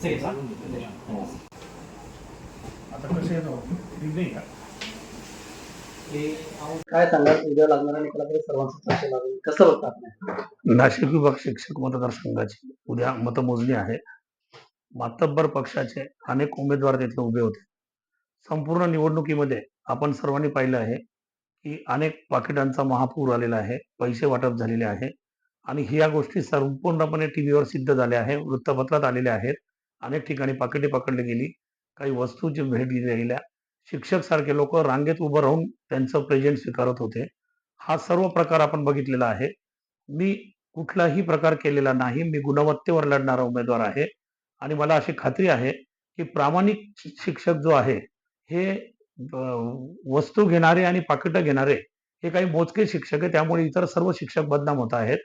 Sige, sa? Oo. काय सांगाल उद्या लागणाऱ्या निकालाकडे सर्वांचं लक्ष लागेल कसं होतं आपल्या नाशिक विभाग शिक्षक मतदारसंघाची उद्या मतमोजणी आहे. मातब्बर पक्षाचे अनेक उमेदवार तिथले उभे होते. संपूर्ण निवडणुकीमध्ये आपण सर्वांनी पाहिलं आहे की अनेक पाकिटांचा महापूर आलेला आहे पैसे वाटप झालेले आहे आणि ह्या गोष्टी संपूर्णपणे टीव्हीवर सिद्ध झाल्या आहे वृत्तपत्रात आलेल्या आहेत. अनेक ठिकाणी पाकिटे पकडली गेली काही वस्तूची भेट दिली गेल्या शिक्षक सारखे लोक रांगेत उभं राहून त्यांचं प्रेझेंट स्वीकारत होते. हा सर्व प्रकार आपण बघितलेला आहे. मी कुठलाही प्रकार केलेला नाही. मी गुणवत्तेवर लढणारा उमेदवार आहे. आणि मला अशी खात्री आहे की प्रामाणिक शिक्षक जो आहे हे वस्तू घेणारे आणि पाकिटं घेणारे हे काही मोजके शिक्षक आहे त्यामुळे इतर सर्व शिक्षक बदनाम होत आहेत.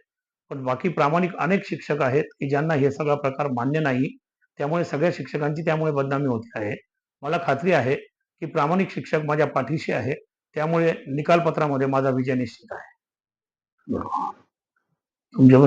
पण बाकी प्रामाणिक अनेक शिक्षक आहेत की ज्यांना हे सगळा प्रकार मान्य नाही. त्यामुळे सगळ्या शिक्षकांची त्यामुळे बदनामी होते आहे. मला खात्री आहे की प्रामाणिक शिक्षक माझ्या पाठीशी आहे. त्यामुळे निकालपत्रामध्ये माझा विजय निश्चित आहे. तुमच्या